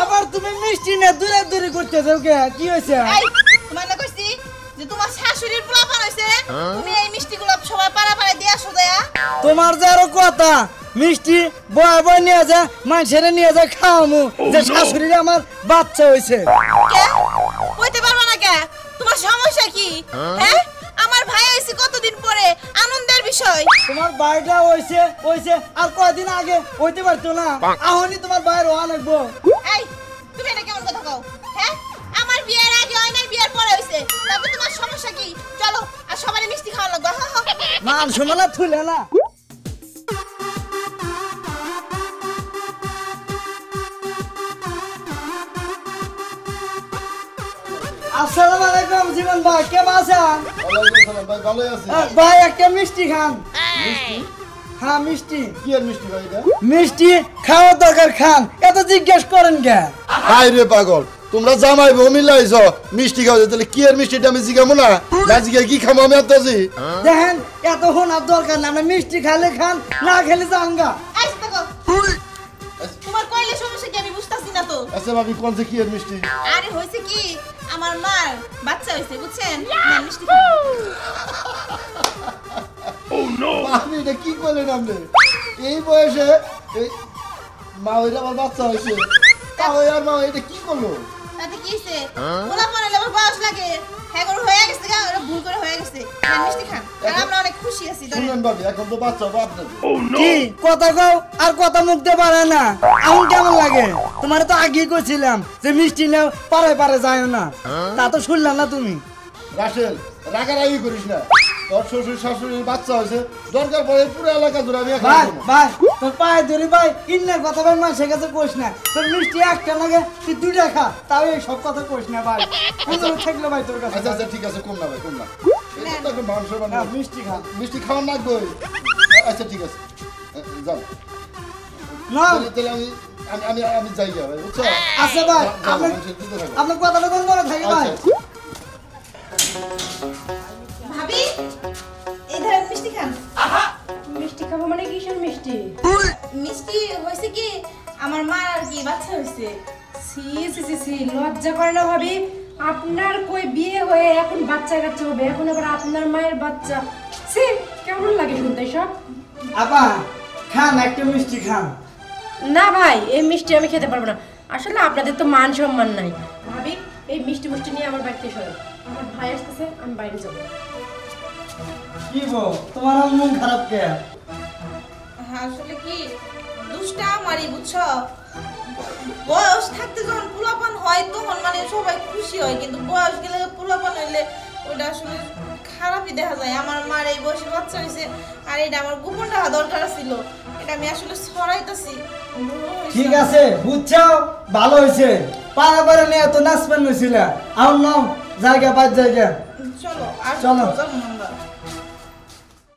আবার তুমি মিষ্টি না দূরে দূরে করতেছো কে? কি হয়েছে? এই তোমার না কইছি যে তোমার শাশুড়ির পোলাপান হইছে। তুমি এই মিষ্টিগুলো সবাই পাড়া পাড়া দিয়ে আসো দয়া তোমার যে আরও কথা মিষ্টি বয় বয় নিয়ে যা মানুষের নিয়ে যা খাওয়ামু যে শাশুড়ির আমার বাচ্চা হয়েছে কে? কইতে পারবা না কে? তোমার সমস্যা কি? হ্যাঁ? আমার ভাই হইছে কতদিন পরে? আনন্দের বিষয়। তোমার বাড়িটা হয়েছে হয়েছে আর কয়দিন আগে হইতে পারতো না। আহনি তোমার বাইরে হওয়া লাগবো মান শোনা থুলে না। আসসালামু আলাইকুম জীবন ভাই কেমন আছেন? ভাই আছি একটা মিষ্টি খান। হ্যাঁ মিষ্টি। কি আর মিষ্টি ভাই মিষ্টি খাওয়ার দরকার খান। এত জিজ্ঞেস করেন কে হাই রে পাগল। তোমরা জামাই বউ মিলাইছ মিষ্টি খাওয়া তাহলে কি আর মিষ্টিটা আমি জিগামো না? না জিগা কি খামো আমি আত্মাজি? দেখেন এত শোনার দরকার না আমরা মিষ্টি খালে খান না খেলে জাঙ্গা তোমার কইলে সমস্যা কি আমি বুঝতাছি না তো? আচ্ছা ভাবি কোন যে কি আর মিষ্টি? আরে হইছে কি আমার মার বাচ্চা হইছে বুঝছেন? না মিষ্টি খাও। আপনি এটা কি করলেন আপনি? এই বয়সে মা ওইটা আমার বাচ্চা হয়েছে। তা ওই আর মা এটা কি করল? তাতে কি হইছে? ওলা পরে আবার বয়স লাগে। হ্যাঁ করে হয়ে গেছে গা ওরা ভুল করে হয়ে গেছে। মিষ্টি খান। আর আমরা অনেক খুশি আছি ধরেন। ভাবি এখন তো বাচ্চা হবে আপনাদের কি? কথা কও? আর কথা মুখতে পারে না। কেমন লাগে? তোমার তো আগেই কইছিলাম যে মিষ্টি নাও পারে পারে যায় না। তা তো শুনলাম না তুমি। রাসেল রাগারাগি করিস না। তোর শ্বশুর শাশুড়ির বাচ্চা হয়েছে। দরকার পড়ে পুরো এলাকা জুড়ে আমি ভাই ভাই তোর পায়ে ধরি ভাই ইন্নের কথা ভাই মানুষের কাছে কইস না। তোর মিষ্টি একটা লাগে তুই দুইটা খা তাও এই সব কথা না ভাই। অনুরোধ থাকল ভাই তোর কাছে। আচ্ছা আচ্ছা ঠিক আছে কম না ভাই কম না। না, মিষ্টি খা। মিষ্টি খাওয়ার লাগবে আচ্ছা ঠিক আছে। যাও। না আমি আমি আমি যাই ভাই বুঝছ? আচ্ছা ভাই আপনার কথাটা খাব মানে কিসের মিষ্টি? মিষ্টি হইছে কি আমার মার আর কি বাচ্চা হইছে সি সি সি সি লজ্জা করে না ভাবি? আপনার কই বিয়ে হয়ে এখন বাচ্চা কাচ্চা হবে এখন আবার আপনার মায়ের বাচ্চা। সি কেমন লাগে শুনতে সব আপা খান একটা মিষ্টি খান। না ভাই এই মিষ্টি আমি খেতে পারব না। আসলে আপনাদের তো মান সম্মান নাই। ভাবি এই মিষ্টি মিষ্টি নিয়ে আমার বাড়িতে সরে আমার ভাই আসতেছে আমি বাইরে যাব। কি বল তোমার মন খারাপ কে? আসলে কি? দুষ্টা আমারই বুঝছ? বয়স থাকতে যখন পোলাপান হয় তখন মানে সবাই খুশি হয় কিন্তু বয়স গেলে পোলাপান হইলে ওটা আসলে খারাপই দেখা যায়। আমার মার এই বয়সে বাচ্চা হয়েছে আর এটা আমার গোপন রাখা দরকার ছিল। এটা আমি আসলে ছড়াইতেছি। ঠিক আছে বুঝছ ভালো হয়েছে পারা পারা নিয়ে এত নাচবেন হয়েছিল আমার নাম জায়গা পাঁচ জায়গা। চলো আর চলো।